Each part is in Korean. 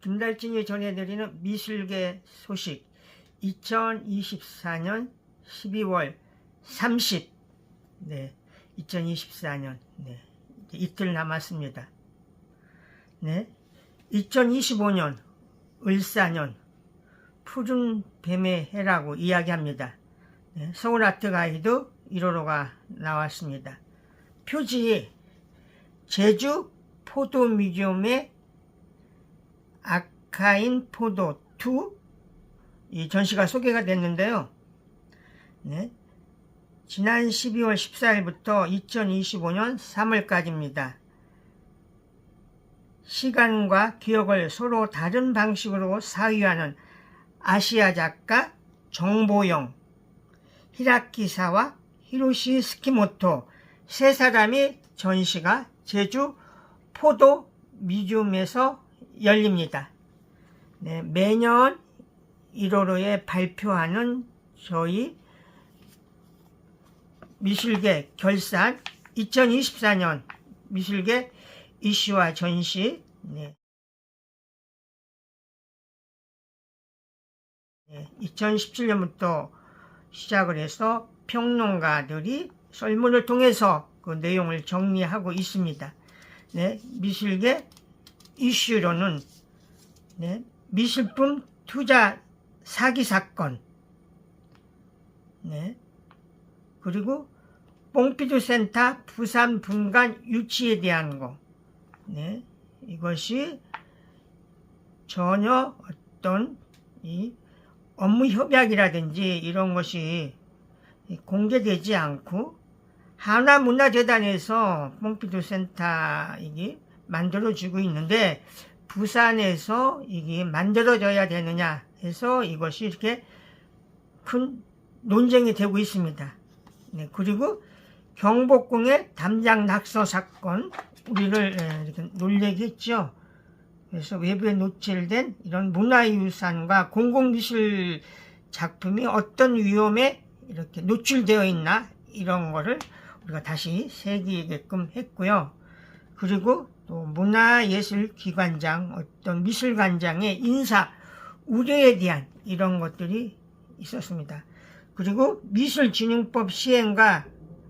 김달진이 전해드리는 미술계 소식 2024년 12월 30 네, 2024년 네, 이틀 남았습니다. 네, 2025년 을사년 푸른 뱀의 해라고 이야기합니다. 네, 서울 아트 가이드 1호로가 나왔습니다. 표지에 제주 포도 뮤지엄의 아카인 포도 2이 전시가 소개가 됐는데요. 네. 지난 12월 14일부터 2025년 3월까지입니다. 시간과 기억을 서로 다른 방식으로 사유하는 아시아 작가 정보영, 히라키사와 히로시 스키모토 세 사람의 전시가 제주 포도 뮤지엄에서 열립니다. 네, 매년 1월호에 발표하는 저희 미술계 결산 2024년 미술계 이슈와 전시 네. 네, 2017년부터 시작을 해서 평론가들이 설문을 통해서 그 내용을 정리하고 있습니다. 네, 미술계 이슈로는 네, 미술품 투자 사기 사건 네, 그리고 뽕피두 센터 부산 분간 유치에 대한 거 네, 이것이 전혀 어떤 이 업무 협약이라든지 이런 것이 공개되지 않고 하나문화재단에서 뽕피두 센터 이게 만들어주고 있는데 부산에서 이게 만들어져야 되느냐 해서 이것이 이렇게 큰 논쟁이 되고 있습니다. 네, 그리고 경복궁의 담장 낙서 사건 우리를 예, 이렇게 놀래게 했죠. 그래서 외부에 노출된 이런 문화유산과 공공미술 작품이 어떤 위험에 이렇게 노출되어 있나 이런 거를 우리가 다시 새기게끔 했고요. 그리고 또 문화예술기관장, 어떤 미술관장의 인사 우려에 대한 이런 것들이 있었습니다. 그리고 미술진흥법 시행과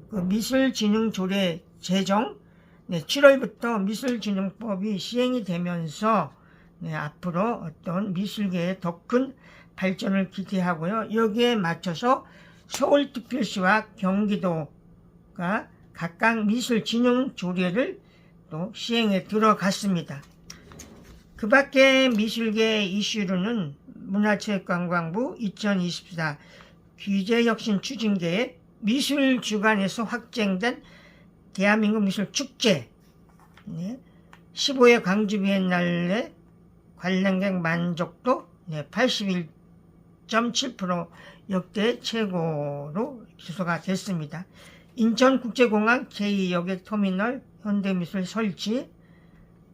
그 미술진흥조례 제정, 네, 7월부터 미술진흥법이 시행이 되면서 네, 앞으로 어떤 미술계의 더 큰 발전을 기대하고요. 여기에 맞춰서 서울특별시와 경기도가 각각 미술진흥조례를 또 시행에 들어갔습니다. 그 밖에 미술계 이슈로는 문화체육관광부 2024 규제혁신 추진계의 미술주간에서 확정된 대한민국 미술축제 네, 15회 광주비엔날레 관람객 만족도 네, 81.7% 역대 최고로 기소가 됐습니다. 인천국제공항 제2여객터미널 현대미술 설치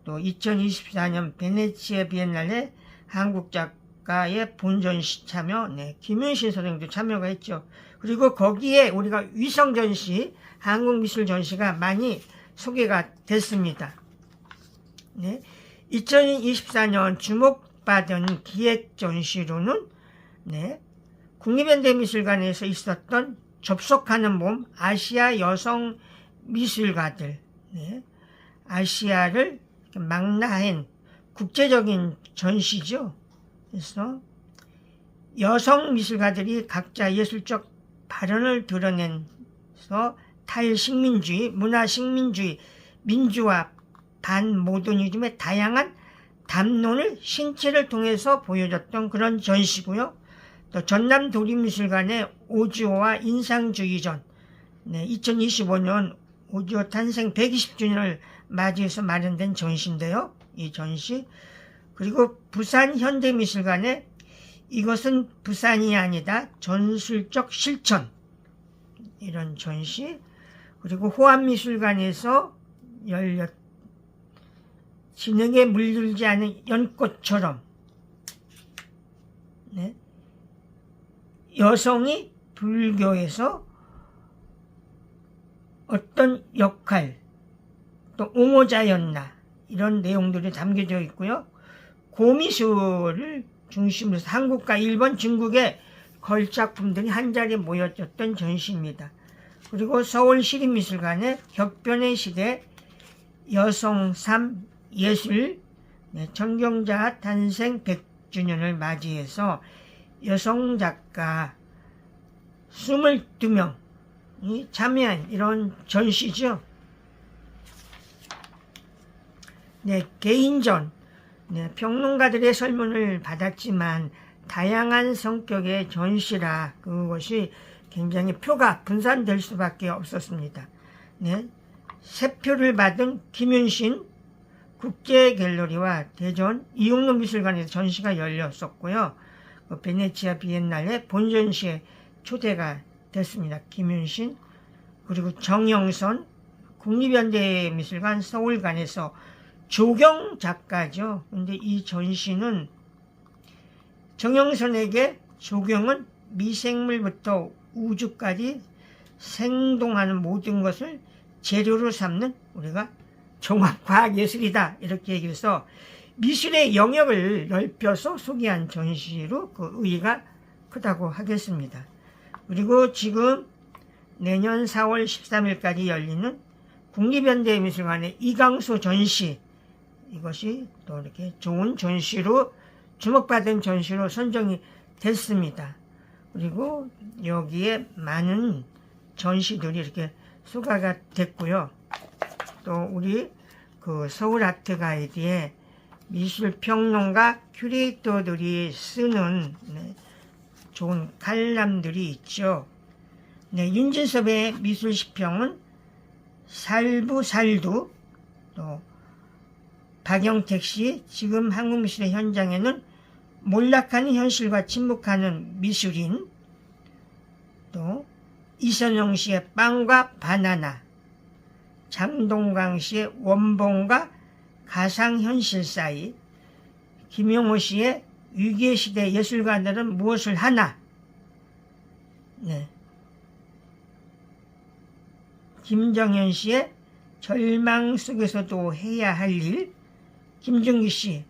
또 2024년 베네치아 비엔날레 한국 작가의 본전시 참여 네, 김윤신 선생님도 참여가 했죠. 그리고 거기에 우리가 위성 전시, 한국 미술 전시가 많이 소개가 됐습니다. 네. 2024년 주목받은 기획 전시로는 네. 국립현대미술관에서 있었던 접속하는 몸 아시아 여성 미술가들 네. 아시아를 망라한 국제적인 전시죠. 그래서 여성 미술가들이 각자 예술적 발언을 드러내서 탈식민주의, 문화식민주의, 민주화, 반모더니즘의 다양한 담론을 신체를 통해서 보여줬던 그런 전시고요. 또 전남 도립미술관의 오지오와 인상주의전, 네, 2025년 오디오 탄생 120주년을 맞이해서 마련된 전시인데요. 이 전시. 그리고 부산 현대미술관의 이것은 부산이 아니다. 전술적 실천. 이런 전시. 그리고 호암미술관에서 열렸, 진흙에 물들지 않은 연꽃처럼. 네. 여성이 불교에서 어떤 역할, 또 옹호자였나, 이런 내용들이 담겨져 있고요. 고미술을 중심으로 해서 한국과 일본, 중국의 걸작품들이 한자리에 모여졌던 전시입니다. 그리고 서울시립미술관의 격변의 시대 여성 삶 예술 네, 청경자 탄생 100주년을 맞이해서 여성 작가 22명 이 참여한 이런 전시죠. 네, 개인전. 네, 평론가들의 설문을 받았지만 다양한 성격의 전시라 그것이 굉장히 표가 분산될 수밖에 없었습니다. 네, 세 표를 받은 김윤신 국제갤러리와 대전 이용로 미술관에서 전시가 열렸었고요. 그 베네치아 비엔날레 본전시에 초대가 됐습니다. 김윤신 그리고 정영선 국립현대미술관 서울관에서 조경 작가죠. 근데 이 전시는 정영선에게 조경은 미생물부터 우주까지 생동하는 모든 것을 재료로 삼는 우리가 종합과학예술이다 이렇게 얘기해서 미술의 영역을 넓혀서 소개한 전시로 그 의의가 크다고 하겠습니다. 그리고 지금 내년 4월 13일까지 열리는 국립현대미술관의 이강수 전시 이것이 또 이렇게 좋은 전시로 주목받은 전시로 선정이 됐습니다. 그리고 여기에 많은 전시들이 이렇게 소가가 됐고요. 또 우리 그 서울 아트 가이드에 미술 평론가 큐레이터들이 쓰는 네, 좋은 칼럼들이 있죠. 네, 윤진섭의 미술 시평은 살부살두 또 박영택 씨 지금 한국 미술의 현장에는 몰락하는 현실과 침묵하는 미술인 또 이선영 씨의 빵과 바나나 장동강 씨의 원본과 가상현실 사이 김용호 씨의 위기의 시대 예술가들은 무엇을 하나 네. 김정현 씨의 절망 속에서도 해야 할 일, 김준기 씨,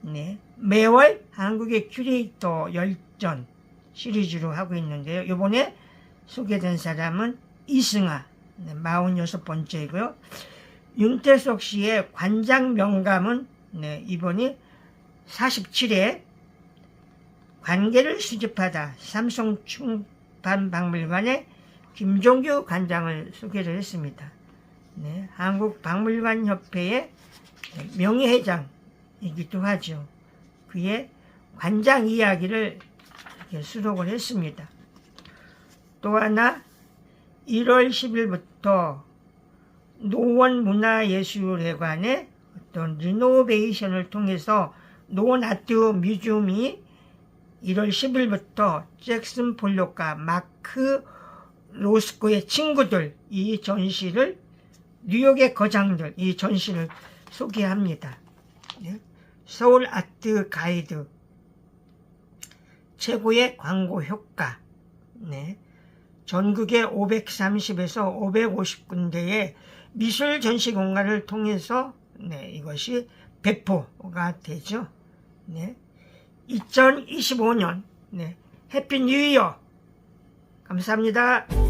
네. 매월 한국의 큐레이터 열전 시리즈로 하고 있는데요. 이번에 소개된 사람은 이승아, 네, 46번째이고요. 윤태석 씨의 관장 명감은 네, 이번이 47회 관계를 수집하다 삼성 충반박물관의 김종규 관장을 소개를 했습니다. 네, 한국박물관협회의 명예회장이기도 하죠. 그의 관장 이야기를 수록을 했습니다. 또 하나 1월 10일부터 노원문화예술회관의 어떤 리노베이션을 통해서 노원 아트 뮤지엄이 1월 10일부터 잭슨 폴로카 마크 로스코의 친구들 이 전시를 뉴욕의 거장들 이 전시를 소개합니다. 네. 서울 아트 가이드 최고의 광고 효과 네. 전국의 530에서 550군데의 미술 전시 공간을 통해서 네, 이것이 배포가 되죠. 네. 2025년 네. 해피 뉴 이어 감사합니다.